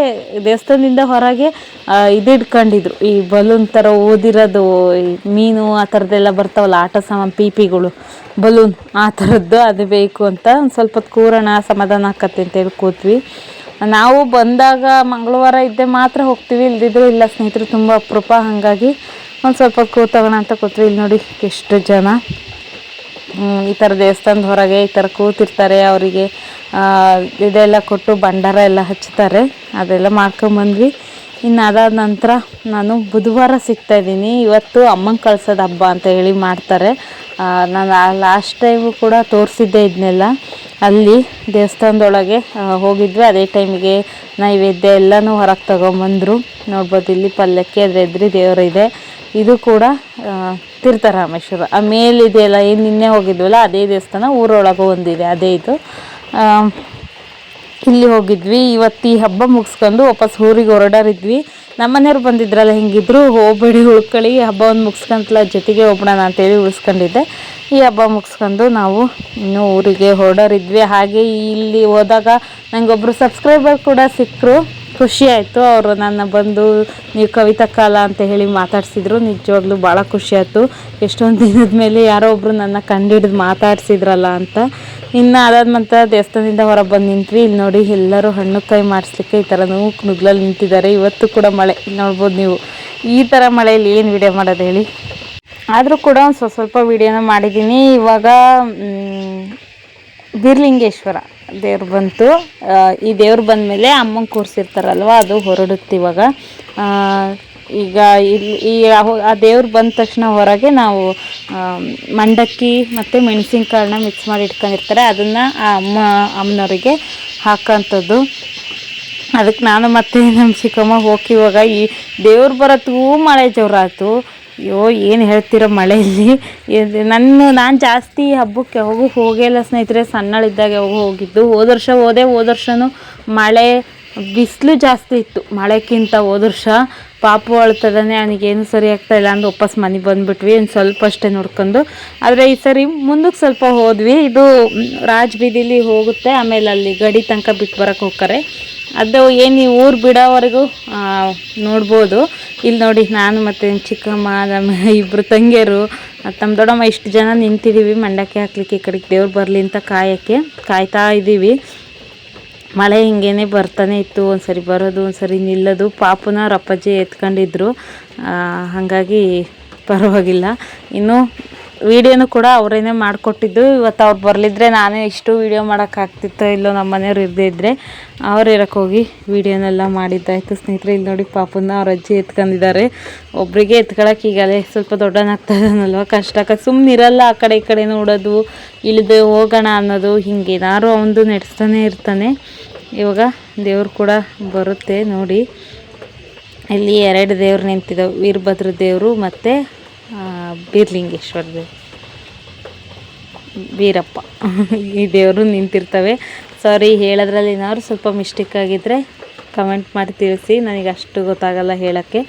ದೇವಸ್ಥಾನದಿಂದ ಹೊರಗೆ ಇದು ಇಟ್ಕೊಂಡಿದ್ರು ಈ ಬಲೂನ್ ಥರ ಓದಿರೋದು ಮೀನು, ಆ ಥರದ್ದೆಲ್ಲ ಬರ್ತಾವಲ್ಲ, ಆಟ ಸಾಮಾನು, ಪೀಪಿಗಳು. ಬಲೂನ್, ಆ ಥರದ್ದು ಅದು ಬೇಕು ಅಂತ ಒಂದು ಸ್ವಲ್ಪ ಕೂರೋಣ, ಸಮಾಧಾನ ಆಕತ್ತೆ ಅಂತೇಳಿ ಕೂತ್ವಿ. ನಾವು ಬಂದಾಗ ಮಂಗಳವಾರ ಇದ್ದೆ ಮಾತ್ರ ಹೋಗ್ತೀವಿ, ಇಲ್ದಿದ್ರೆ ಇಲ್ಲ ಸ್ನೇಹಿತರು, ತುಂಬ ಅಪರೂಪ. ಹಾಗಾಗಿ ಒಂದು ಸ್ವಲ್ಪ ಕೂತೋಗೋಣ ಅಂತ ಕೂತ್ವಿ. ಇಲ್ಲಿ ನೋಡಿ ಎಷ್ಟು ಜನ. ಈ ಥರ ದೇವಸ್ಥಾನದ ಹೊರಗೆ ಈ ಥರ ಕೂತಿರ್ತಾರೆ. ಅವರಿಗೆ ಇದೆಲ್ಲ ಕೊಟ್ಟು ಭಂಡಾರ ಎಲ್ಲ ಹಚ್ತಾರೆ. ಅದೆಲ್ಲ ಮಾಡ್ಕೊಂಬಂದ್ವಿ. ಇನ್ನು ಅದಾದ ನಂತರ ನಾನು ಬುಧವಾರ ಸಿಗ್ತಾ ಇದ್ದೀನಿ. ಇವತ್ತು ಅಮ್ಮನ ಕಳ್ಸೋದು ಹಬ್ಬ ಅಂತ ಹೇಳಿ ಮಾಡ್ತಾರೆ. ನಾನು ಲಾಸ್ಟ್ ಟೈಮು ಕೂಡ ತೋರಿಸಿದ್ದೆ ಇದನ್ನೆಲ್ಲ ಅಲ್ಲಿ ದೇವಸ್ಥಾನದೊಳಗೆ ಹೋಗಿದ್ವಿ. ಅದೇ ಟೈಮಿಗೆ ನೈವೇದ್ಯ ಎಲ್ಲನೂ ಹೊರಗೆ ತಗೊಂಬಂದರು. ನೋಡ್ಬೋದು ಇಲ್ಲಿ ಪಲ್ಲಕ್ಕಿ, ಅದ್ರ ಎದ್ರಿ ದೇವರಿದೆ ಇದು. ಕೂಡ ತೀರ್ಥರಾಮೇಶ್ವರ. ಆ ಮೇಲಿದೆಯಲ್ಲ ಏನು ನಿನ್ನೆ ಹೋಗಿದ್ವಲ್ಲ, ಅದೇ ದೇವಸ್ಥಾನ, ಊರೊಳಗೂ ಒಂದಿದೆ, ಅದೇ ಇದು. ಇಲ್ಲಿ ಹೋಗಿದ್ವಿ. ಇವತ್ತು ಈ ಹಬ್ಬ ಮುಗಿಸ್ಕೊಂಡು ವಾಪಸ್ ಊರಿಗೆ ಹೊರಡರಿದ್ವಿ. ನಮ್ಮನೆಯವ್ರು ಬಂದಿದ್ರಲ್ಲ, ಹಿಂಗಿದ್ರು? ಹೋಗ್ಬೇಡಿ ಉಳ್ಕೊಳ್ಳಿ ಹಬ್ಬವನ್ನು ಮುಗಿಸ್ಕೊಂತಲ ಜೊತೆಗೆ ಹೋಗ್ಬಿಡೋಣ ಅಂತೇಳಿ ಉಳಿಸ್ಕೊಂಡಿದ್ದೆ. ಈ ಹಬ್ಬ ಮುಗಿಸ್ಕೊಂಡು ನಾವು ಇನ್ನೂ ಊರಿಗೆ ಹೊರಡೋರಿದ್ವಿ. ಹಾಗೆ ಇಲ್ಲಿ ಹೋದಾಗ ನನಗೊಬ್ಬರು ಸಬ್ಸ್ಕ್ರೈಬರ್ ಕೂಡ ಸಿಕ್ಕರು ಖುಷಿ ಆಯಿತು. ಅವರು ನನ್ನ ಬಂದು ನೀವು ಕವಿತಾ ಕಾಲ ಅಂತ ಹೇಳಿ ಮಾತಾಡಿಸಿದ್ರು. ನಿಜವಾಗ್ಲೂ ಭಾಳ ಖುಷಿ ಆಯಿತು. ಎಷ್ಟೊಂದು ದಿನದ ಮೇಲೆ ಯಾರೋ ಒಬ್ಬರು ನನ್ನ ಕಂಡಿಡಿದು ಮಾತಾಡ್ಸಿದ್ರಲ್ಲ ಅಂತ. ಇನ್ನು ಅದಾದ ನಂತರ ದೇವಸ್ಥಾನದಿಂದ ಹೊರಗೆ ಬಂದು ನಿಂತ್ರಿ ಇಲ್ಲಿ ನೋಡಿ, ಎಲ್ಲರೂ ಹಣ್ಣು ಕೈ ಮಾಡಿಸ್ಲಿಕ್ಕೆ ಈ ಥರ ನೂಕು ನುಗ್ಲಲ್ಲಿ ನಿಂತಿದ್ದಾರೆ. ಇವತ್ತು ಕೂಡ ಮಳೆ. ನೋಡ್ಬೋದು ನೀವು. ಈ ಥರ ಮಳೆಯಲ್ಲಿ ಏನು ವಿಡಿಯೋ ಮಾಡೋದು ಹೇಳಿ? ಆದರೂ ಕೂಡ ಒಂದು ಸ್ವಲ್ಪ ಸ್ವಲ್ಪ ವಿಡಿಯೋನ ಮಾಡಿದ್ದೀನಿ ಇವಾಗ ಬೀರ್ಲಿಂಗೇಶ್ವರ. ದೇವ್ರು ಬಂತು. ಈ ದೇವ್ರು ಬಂದಮೇಲೆ ಅಮ್ಮಂಗೆ ಕೂರಿಸಿರ್ತಾರಲ್ವ, ಅದು ಹೊರಡುತ್ತೆ ಇವಾಗ. ಈಗ ಇಲ್ಲಿ ಈ ಆ- ದೇವ್ರು ಬಂದ ತಕ್ಷಣ ಹೊರಗೆ ನಾವು ಮಂಡಕ್ಕಿ ಮತ್ತು ಮೆಣಸಿನ್ಕಾಳನ್ನ ಮಿಕ್ಸ್ ಮಾಡಿ ಇಟ್ಕೊಂಡಿರ್ತಾರೆ. ಅದನ್ನು ಆ ಅಮ್ಮ, ಅಮ್ಮನವರಿಗೆ ಹಾಕೋಂಥದ್ದು ಅದಕ್ಕೆ ನಾನು ಮತ್ತೆ ನಮ್ಮ ಚಿಕ್ಕಮ್ಮ ಹೋಗಿ ಇವಾಗ ಈ ದೇವ್ರು ಬರೋತ್ತಿಗೂ ಮಳೆ ಜೋರಾಯ್ತು. ಅಯ್ಯೋ, ಏನು ಹೇಳ್ತಿರೋ ಮಳೆಯಲ್ಲಿ? ನನ್ನ, ನಾನು ಜಾಸ್ತಿ ಹಬ್ಬಕ್ಕೆ ಯಾವಾಗೂ ಹೋಗೇ ಇಲ್ಲ ಸ್ನೇಹಿತರೆ, ಸಣ್ಣಳಿದ್ದಾಗ ಯಾವಾಗ ಹೋಗಿದ್ದು. ಹೋದ ವರ್ಷ ಹೋದೆ, ಹೋದ ವರ್ಷನೂ ಮಳೆ ಬಿಸಿಲು ಜಾಸ್ತಿ ಇತ್ತು. ಮಳೆಕ್ಕಿಂತ ಹೋದ ವರ್ಷ ಪಾಪು ಅಳ್ತದಾನೆ ಅವನಿಗೇನು ಸರಿ ಆಗ್ತಾ ಇಲ್ಲ ಅಂದು ವಾಪಸ್ ಮನೆಗೆ ಬಂದುಬಿಟ್ವಿ. ಒಂದು ಸ್ವಲ್ಪ ಅಷ್ಟೇ ನೋಡ್ಕೊಂಡು. ಆದರೆ ಈ ಸರಿ ಮುಂದಕ್ಕೆ ಸ್ವಲ್ಪ ಹೋದ್ವಿ. ಇದು ರಾಜ್ ಬೀದಿಲಿ ಹೋಗುತ್ತೆ. ಆಮೇಲೆ ಅಲ್ಲಿ ಗಡಿ ತನಕ ಬಿಟ್ಟು ಬರೋಕ್ಕೆ ಹೋಗ್ತಾರೆ. ಅದು ಏನು ಈ ಊರು ಬಿಡೋವರೆಗೂ ನೋಡ್ಬೋದು. ಇಲ್ಲಿ ನೋಡಿ, ನಾನು ಮತ್ತು ಚಿಕ್ಕಮ್ಮ, ನಮ್ಮ ಇಬ್ಬರು ತಂಗಿಯರು ತಮ್ಮ ದೊಡ್ಡಮ್ಮ, ಇಷ್ಟು ಜನ ನಿಂತಿದ್ದೀವಿ ಮಂಡಕ್ಕೆ ಹಾಕ್ಲಿಕ್ಕೆ ಈ ಕಡೆಗೆ ದೇವ್ರು ಬರಲಿ ಅಂತ ಕಾಯೋಕ್ಕೆ, ಕಾಯ್ತಾ ಇದ್ದೀವಿ ಮಳೆ ಹಿಂಗೇನೆ ಬರ್ತಾನೆ ಇತ್ತು. ಒಂದ್ಸರಿ ಬರೋದು, ಒಂದ್ಸರಿ ನಿಲ್ಲೋದು. ಪಾಪುನ ಅವ್ರ ಅಪ್ಪಾಜಿ ಎತ್ಕೊಂಡಿದ್ರು. ಹಾಗಾಗಿ ಪರವಾಗಿಲ್ಲ. ಇನ್ನು ವೀಡಿಯೋನು ಕೂಡ ಅವರೇನೆ ಮಾಡಿಕೊಟ್ಟಿದ್ದು. ಇವತ್ತು ಅವ್ರು ಬರಲಿದ್ರೆ ನಾನೇ ಇಷ್ಟು ವೀಡಿಯೋ ಮಾಡೋಕ್ಕಾಗ್ತಿತ್ತೋ ಇಲ್ಲೋ ನಮ್ಮ ಮನೆಯವ್ರು ಇರದೇ ಇದ್ದರೆ ಅವ್ರು ಇರೋಕ್ಕೋಗಿ ಹೋಗಿ ವೀಡಿಯೋನೆಲ್ಲ ಮಾಡಿದ್ದಾಯಿತು. ಸ್ನೇಹಿತರೆ, ಇಲ್ಲಿ ನೋಡಿ ಪಾಪನ ಅವ್ರ ಅಜ್ಜಿ ಎತ್ಕೊಂಡಿದ್ದಾರೆ ಒಬ್ಬರಿಗೆ ಎತ್ಕೊಳಕ್ಕೆ ಈಗಲೇ ಸ್ವಲ್ಪ ದೊಡ್ಡನಾಗ್ತಾ ಇದ್ದಾನಲ್ವ? ಕಷ್ಟ ಆಕತ್ ಸುಮ್ಮನೆ ಇರಲ್ಲ ಆ ಕಡೆ ಈ ಕಡೆ ನೋಡೋದು, ಇಳಿದು ಹೋಗೋಣ ಅನ್ನೋದು, ಹಿಂಗೇನಾದ್ರು ಅವನದು ನಡೆಸ್ತಾನೆ ಇರ್ತಾನೆ. ಇವಾಗ ದೇವ್ರು ಕೂಡ ಬರುತ್ತೆ ನೋಡಿ. ಇಲ್ಲಿ ಎರಡು ದೇವ್ರು ನಿಂತಿದ್ದಾವೆ ವೀರಭದ್ರ ದೇವರು ಮತ್ತು ಬೀರ್ಲಿಂಗೇಶ್ವರ ಬೀರಪ್ಪ. ಈ ದೇವರು ನಿಂತಿರ್ತವೆ. ಸಾರಿ ಹೇಳೋದ್ರಲ್ಲಿ ಏನಾದ್ರು ಸ್ವಲ್ಪ ಮಿಸ್ಟೇಕ್ ಆಗಿದ್ದರೆ ಕಮೆಂಟ್ ಮಾಡಿ ತಿಳಿಸಿ. ನನಗೆ ಅಷ್ಟು ಗೊತ್ತಾಗಲ್ಲ ಹೇಳೋಕ್ಕೆ.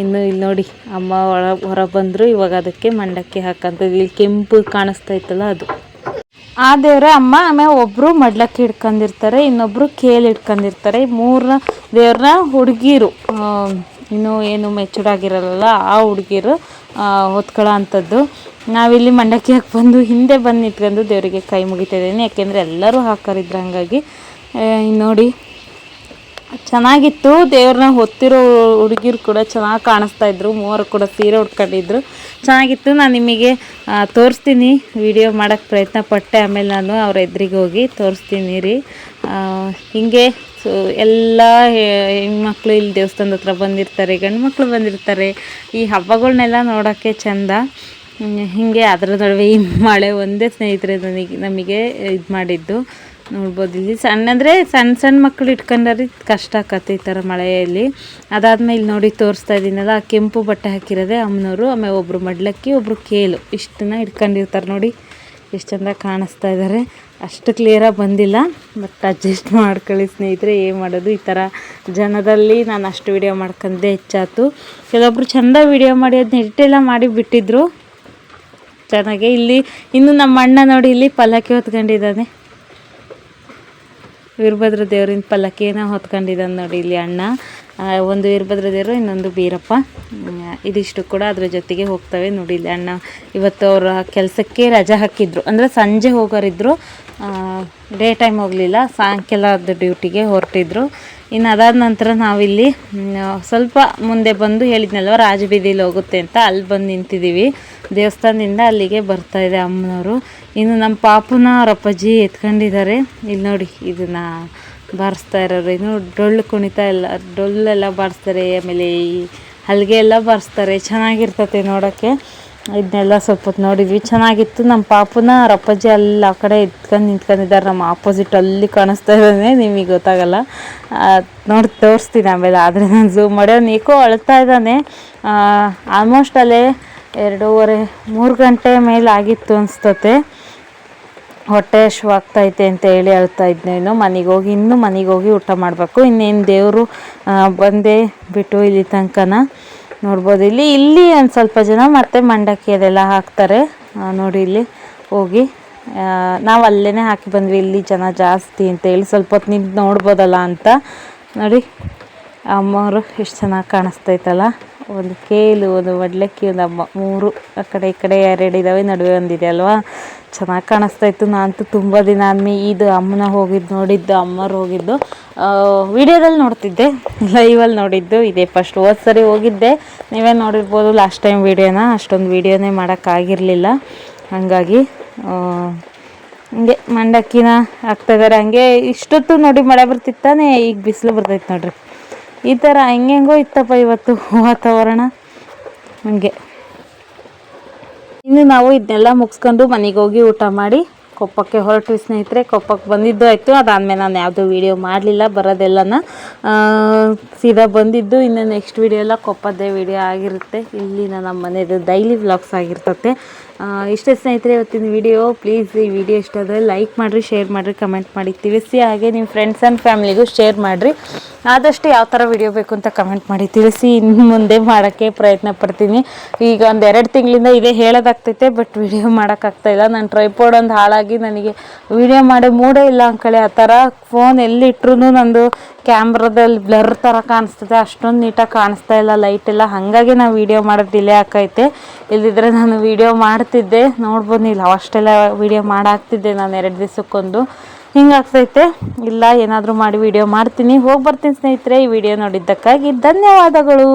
ಇನ್ನು ಇಲ್ಲಿ ನೋಡಿ, ಅಮ್ಮ ಒಳ ಹೊರ ಬಂದರು ಇವಾಗ ಅದಕ್ಕೆ ಮಂಡಕ್ಕಿ ಹಾಕಂತದ್ದು ಇಲ್ಲಿ ಕೆಂಪು ಕಾಣಿಸ್ತಾ ಇತ್ತಲ್ಲ ಅದು. ಆ ದೇವರ ಅಮ್ಮ ಆಮೇಲೆ ಒಬ್ಬರು ಮಡ್ಲಕ್ಕಿ ಹಿಡ್ಕೊಂಡಿರ್ತಾರೆ ಇನ್ನೊಬ್ಬರು ಕೇಲ್ ಹಿಡ್ಕೊಂಡಿರ್ತಾರೆ. ಮೂರನ್ನ ದೇವ್ರನ್ನ ಹುಡುಗಿರು ಇನ್ನೂ ಏನು ಮೆಚೂರ್ ಆಗಿರಲ್ಲ ಆ ಹುಡುಗಿರು ಹೊತ್ಕೊಳ್ಳೋ ಅಂಥದ್ದು ನಾವಿಲ್ಲಿ ಮಂಡಕ್ಕಿ ಹಾಕಿ ಬಂದು ಹಿಂದೆ ಬಂದು ನಿಂತ್ಕೊಂಡು ದೇವರಿಗೆ ಕೈ ಮುಗಿತಿದ್ದೀನಿ. ಯಾಕೆಂದರೆ ಎಲ್ಲರೂ ಹಾಕರಿದ್ರು ಹಾಗಾಗಿ ನೋಡಿ. ಚೆನ್ನಾಗಿತ್ತು. ದೇವ್ರನ್ನ ಹೊತ್ತಿರೋ ಹುಡುಗಿರು ಕೂಡ ಚೆನ್ನಾಗಿ ಕಾಣಿಸ್ತಾ ಇದ್ರು. ಮೂವರು ಕೂಡ ಸೀರೆ ಉಟ್ಕೊಂಡಿದ್ರು. ಚೆನ್ನಾಗಿತ್ತು. ನಾನು ನಿಮಗೆ ತೋರಿಸ್ತೀನಿ. ವಿಡಿಯೋ ಮಾಡೋಕ್ಕೆ ಪ್ರಯತ್ನ ಪಟ್ಟೆ. ಆಮೇಲೆ ನಾನು ಅವ್ರ ಎದುರಿಗೆ ಹೋಗಿ ತೋರಿಸ್ತೀನಿ ರೀ. ಹಿಂಗೆ ಸೊ ಎಲ್ಲ ಹೆಣ್ಮಕ್ಳು ಇಲ್ಲಿ ದೇವಸ್ಥಾನದ ಹತ್ರ ಬಂದಿರ್ತಾರೆ ಗಂಡು ಮಕ್ಕಳು ಬಂದಿರ್ತಾರೆ. ಈ ಹಬ್ಬಗಳನ್ನೆಲ್ಲ ನೋಡೋಕ್ಕೆ ಚೆಂದ. ಹೀಗೆ ಅದರ ನಡುವೆ ಈ ಮಳೆ ಒಂದೇ ಸ್ನೇಹಿತರೆ ನನಗೆ, ನಮಗೆ ಇದು ಮಾಡಿದ್ದು. ನೋಡ್ಬೋದು ಇಲ್ಲಿ ಸಣ್ಣ ಅಂದರೆ ಸಣ್ಣ ಸಣ್ಣ ಮಕ್ಕಳು ಇಟ್ಕೊಂಡ್ರೆ ಕಷ್ಟ ಆಕತ್ತೆ ಈ ಥರ ಮಳೆಯಲ್ಲಿ. ಅದಾದಮೇಲೆ ಇಲ್ಲಿ ನೋಡಿ ತೋರಿಸ್ತಾ ಇದ್ದೀನಲ್ಲ ಆ ಕೆಂಪು ಬಟ್ಟೆ ಹಾಕಿರೋದೆ ಅಮ್ಮನವರು, ಆಮೇಲೆ ಒಬ್ಬರು ಮಡ್ಲಕ್ಕಿ ಒಬ್ಬರು ಕೇಲು. ಇಷ್ಟನ್ನ ಇಟ್ಕೊಂಡಿರ್ತಾರೆ ನೋಡಿ. ಎಷ್ಟು ಚಂದ ಕಾಣಿಸ್ತಾ ಇದ್ದಾರೆ ಅಷ್ಟು ಕ್ಲಿಯರಾಗಿ ಬಂದಿಲ್ಲ ಬಟ್ ಅಡ್ಜಸ್ಟ್ ಮಾಡ್ಕೊಳ್ಳಿ ಸ್ನೇಹಿತರೆ, ಏನು ಮಾಡೋದು? ಈ ಥರ ಜನದಲ್ಲಿ ನಾನು ಅಷ್ಟು ವಿಡಿಯೋ ಮಾಡ್ಕೊಂಡೆ ಹೆಚ್ಚಾಯ್ತು ಕೆಲವೊಬ್ರು ಚಂದ ವಿಡಿಯೋ ಮಾಡಿ ಅದನ್ನ ಎಡಿಟೆಲ್ಲ ಮಾಡಿ ಬಿಟ್ಟಿದ್ರು. ಚೆನ್ನಾಗಿ ಇಲ್ಲಿ, ಇನ್ನು ನಮ್ಮ ಅಣ್ಣ ನೋಡಿ ಇಲ್ಲಿ ಪಲ್ಲಕ್ಕಿ ಹೊತ್ಕೊಂಡಿದ್ದಾನೆ. ವೀರಭದ್ರ ದೇವ್ರಿಂದ ಪಲ್ಲಕ್ಕಿನ ಹೊತ್ಕೊಂಡಿದ್ದಾನೆ ನೋಡಿ ಇಲ್ಲಿ ಅಣ್ಣ. ಒಂದು ವೀರಭದ್ರದೇವರು ಇನ್ನೊಂದು ಬೀರಪ್ಪ. ಇದಿಷ್ಟು ಕೂಡ ಅದ್ರ ಜೊತೆಗೆ ಹೋಗ್ತವೆ ನೋಡಿ ಇಲ್ಲಿ ಅಣ್ಣ. ಇವತ್ತು ಅವರ ಕೆಲಸಕ್ಕೆ ರಜೆ ಹಾಕಿದ್ರು. ಅಂದರೆ ಸಂಜೆ ಹೋಗೋರಿದ್ರು. ಡೇ ಟೈಮ್ ಹೋಗಲಿಲ್ಲ. ಸಾಯಂಕಾಲದ ಡ್ಯೂಟಿಗೆ ಹೊರಟಿದ್ರು. ಇನ್ನು ಅದಾದ ನಂತರ ನಾವಿಲ್ಲಿ ಸ್ವಲ್ಪ ಮುಂದೆ ಬಂದು ಹೇಳಿದ್ನಲ್ವ, ರಾಜಬೀದಿಲಿ ಹೋಗುತ್ತೆ ಅಂತ. ಅಲ್ಲಿ ಬಂದು ನಿಂತಿದ್ದೀವಿ. ದೇವಸ್ಥಾನದಿಂದ ಅಲ್ಲಿಗೆ ಬರ್ತಾ ಇದೆ ಅಮ್ಮನವರು. ಇನ್ನು ನಮ್ಮ ಪಾಪುನ ಅವರ ಅಪ್ಪಾಜಿ ಎತ್ಕೊಂಡಿದ್ದಾರೆ. ಇಲ್ಲಿ ನೋಡಿ, ಇದನ್ನ ಬಾರಿಸ್ತಾ ಇರೋರು. ಇನ್ನು ಡೊಳ್ಳು ಕುಣಿತ ಎಲ್ಲ, ಡೊಳ್ಳೆಲ್ಲ ಬಾರಿಸ್ತಾರೆ, ಆಮೇಲೆ ಈ ಹಲ್ಗೆ ಎಲ್ಲ ಬಾರಿಸ್ತಾರೆ. ಚೆನ್ನಾಗಿರ್ತತೆ ನೋಡೋಕ್ಕೆ. ಇದನ್ನೆಲ್ಲ ಸ್ವಲ್ಪ ಹೊತ್ತು ನೋಡಿದ್ವಿ. ಚೆನ್ನಾಗಿತ್ತು. ನಮ್ಮ ಪಾಪುನ ಅಪ್ಪಾಜಿ ಅಲ್ಲಿ ಆ ಕಡೆ ಎತ್ಕೊಂಡು ನಿಂತ್ಕೊಂಡಿದ್ದಾರೆ. ನಮ್ಮ ಆಪೋಸಿಟ್ ಅಲ್ಲಿ ಕಾಣಿಸ್ತಾ ಇದ್ದಾನೆ. ನಿಮಗೆ ಗೊತ್ತಾಗಲ್ಲ. ನೋಡಿ, ತೋರಿಸ್ತೀನಿ ಆಮೇಲೆ. ಆದರೆ ನಾನು ಝೂಮ್ ಮಾಡಿ ಅವ್ನು ಏಕೋ ಅಳ್ತಾ ಇದ್ದಾನೆ. ಆಲ್ಮೋಸ್ಟ್ ಅಲ್ಲೇ ಎರಡೂವರೆ, ಮೂರು ಗಂಟೆ ಮೇಲೆ ಆಗಿತ್ತು ಅನಿಸ್ತತೆ. ಹೊಟ್ಟೆ ಹಶ್ವಾಗ್ತೈತೆ ಅಂತ ಹೇಳಿ ಅಳ್ತಾ ಇದ್ನೇನು ಮನೆಗೆ ಹೋಗಿ, ಇನ್ನೂ ಮನೆಗೆ ಹೋಗಿ ಊಟ ಮಾಡಬೇಕು. ಇನ್ನೇನು ದೇವರು ಬಂದೇ ಬಿಟ್ಟು ಇಲ್ಲಿ ತನಕನ ನೋಡ್ಬೋದು. ಇಲ್ಲಿ ಇಲ್ಲಿ ಒಂದು ಸ್ವಲ್ಪ ಜನ ಮತ್ತೆ ಮಂಡಕ್ಕಿ ಅದೆಲ್ಲ ಹಾಕ್ತಾರೆ. ನೋಡಿ ಇಲ್ಲಿ ಹೋಗಿ. ನಾವು ಅಲ್ಲೇ ಹಾಕಿ ಬಂದ್ವಿ. ಇಲ್ಲಿ ಜನ ಜಾಸ್ತಿ ಅಂತ ಹೇಳಿ ಸ್ವಲ್ಪ ಹೊತ್ತು ನಿಂತು ನೋಡ್ಬೋದಲ್ಲ ಅಂತ. ನೋಡಿ, ಅಮ್ಮವರು ಎಷ್ಟು ಚೆನ್ನಾಗಿ ಕಾಣಿಸ್ತೈತಲ್ಲ. ಒಂದು ಕೇಲು, ಒಂದು ಒಡ್ಲಕ್ಕಿ, ಒಂದು ಅಮ್ಮ, ಮೂರು. ಆ ಕಡೆ, ಈ ಕಡೆ ಎರಡು ಇದ್ದಾವೆ ನಡುವೆ ಒಂದಿದೆ ಅಲ್ವಾ? ಚೆನ್ನಾಗಿ ಕಾಣಿಸ್ತಾ ಇತ್ತು. ನಾನಂತೂ ತುಂಬ ದಿನ ಆದ್ಮೇಲೆ ಇದು ಅಮ್ಮನ ಹೋಗಿದ್ದು ನೋಡಿದ್ದು ಅಮ್ಮರು ಹೋಗಿದ್ದು. ವಿಡಿಯೋದಲ್ಲಿ ನೋಡ್ತಿದ್ದೆ ಲೈವಲ್ಲಿ ನೋಡಿದ್ದು. ಇದೇ ಫಸ್ಟ್, ಹೋದ ಸರಿ ಹೋಗಿದ್ದೆ. ನೀವೇ ನೋಡಿರ್ಬೋದು, ಲಾಸ್ಟ್ ಟೈಮ್ ವಿಡಿಯೋನ. ಅಷ್ಟೊಂದು ವಿಡಿಯೋನೇ ಮಾಡೋಕ್ಕಾಗಿರಲಿಲ್ಲ ಹಾಗಾಗಿ ಹಂಗೆ ಹಿಂಗೆ ಮಂಡಕ್ಕಿನ ಹಾಕ್ತಾಯಿದ್ದಾರೆ ಹಂಗೆ ಇಷ್ಟೊತ್ತು ನೋಡಿ ಮಳೆ ಬರ್ತಿತ್ತಾನೆ ಈಗ ಬಿಸಿಲು ಬರ್ತೈತೆ ನೋಡ್ರಿ. ಈ ಥರ ಹೆಂಗೆಂಗೋ ಇತ್ತಪ್ಪ ಇವತ್ತು ವಾತಾವರಣ. ಹಂಗೆ. ಇನ್ನು ನಾವು ಇದನ್ನೆಲ್ಲ ಮುಗಿಸ್ಕೊಂಡು ಮನೆಗೆ ಹೋಗಿ ಊಟ ಮಾಡಿ ಕೊಪ್ಪಕ್ಕೆ ಹೊರಟ್ವಿ ಸ್ನೇಹಿತರೆ ಕೊಪ್ಪಕ್ಕೆ ಬಂದಿದ್ದು ಆಯಿತು. ಅದಾದಮೇಲೆ ನಾನು ಯಾವುದೂ ವೀಡಿಯೋ ಮಾಡಲಿಲ್ಲ, ಬರೋದೆಲ್ಲನ. ಸೀದಾ ಬಂದಿದ್ದು, ಇನ್ನು ನೆಕ್ಸ್ಟ್ ವೀಡಿಯೋ ಎಲ್ಲ ಕೊಪ್ಪದ್ದೇ ವೀಡಿಯೋ ಆಗಿರುತ್ತೆ. ಇಲ್ಲಿನ ನಮ್ಮ ಮನೆಯದು ಡೈಲಿ ವ್ಲಾಗ್ಸ್ ಆಗಿರ್ತತೆ. ಇಷ್ಟೇ ಸ್ನೇಹಿತರೆ ಇವತ್ತಿನ ವಿಡಿಯೋ ಪ್ಲೀಸ್ ಈ ವಿಡಿಯೋ ಇಷ್ಟ ಆದರೆ ಲೈಕ್ ಮಾಡಿರಿ ಶೇರ್ ಮಾಡಿರಿ ಕಮೆಂಟ್ ಮಾಡಿ. ತಿಳಿಸಿ ಹಾಗೆ ನಿಮ್ಮ ಫ್ರೆಂಡ್ಸ್ ಆ್ಯಂಡ್ ಫ್ಯಾಮಿಲಿಗೂ ಶೇರ್ ಮಾಡಿರಿ. ಆದಷ್ಟು ಯಾವ ಥರ ವಿಡಿಯೋ ಬೇಕು ಅಂತ ಕಮೆಂಟ್ ಮಾಡಿ. ತಿಳಿಸಿ ಇನ್ನು ಮುಂದೆ ಮಾಡೋಕ್ಕೆ ಪ್ರಯತ್ನ ಪಡ್ತೀನಿ. ಈಗ ಒಂದು ಎರಡು ತಿಂಗಳಿಂದ ಇದೇ ಹೇಳೋದಾಗ್ತೈತೆ ಬಟ್ ವಿಡಿಯೋ ಮಾಡೋಕ್ಕಾಗ್ತಾಯಿಲ್ಲ ನನ್ನ ಟ್ರೈಪೋಡ್ ಒಂದು ಹಾಳಾಗಿ ನನಗೆ ವಿಡಿಯೋ ಮಾಡೋ ಮೂಡೇ ಇಲ್ಲ ಅಂಕಳೆ ಆ ಥರ ಫೋನ್ ಎಲ್ಲಿಟ್ರು ನಂದು ಕ್ಯಾಮ್ರಾದಲ್ಲಿ ಬ್ಲರ್ ಥರ ಕಾಣಿಸ್ತದೆ. ಅಷ್ಟೊಂದು ನೀಟಾಗಿ ಕಾಣಿಸ್ತಾ ಇಲ್ಲ. ಲೈಟ್ ಎಲ್ಲ. ಹಾಗಾಗಿ ನಾವು ವೀಡಿಯೋ ಮಾಡೋದು ಡಿಲೇ ಆಕೈತೆ. ಇಲ್ಲದಿದ್ದರೆ ನಾನು ವೀಡಿಯೋ ಮಾಡ್ತಿದ್ದೆ. ನೋಡ್ಬೋದು ನೀವು ಅಷ್ಟೆಲ್ಲ ವೀಡಿಯೋ ಮಾಡಾಕ್ತಿದ್ದೆ ನಾನು ಎರಡು ದಿವಸಕ್ಕೊಂದು. ಹಿಂಗಾಗ್ತೈತೆ. ಇಲ್ಲ, ಏನಾದರೂ ಮಾಡಿ ವೀಡಿಯೋ ಮಾಡ್ತೀನಿ. ಹೋಗಿ ಬರ್ತೀನಿ ಸ್ನೇಹಿತರೆ. ಈ ವಿಡಿಯೋ ನೋಡಿದ್ದಕ್ಕಾಗಿ ಧನ್ಯವಾದಗಳು.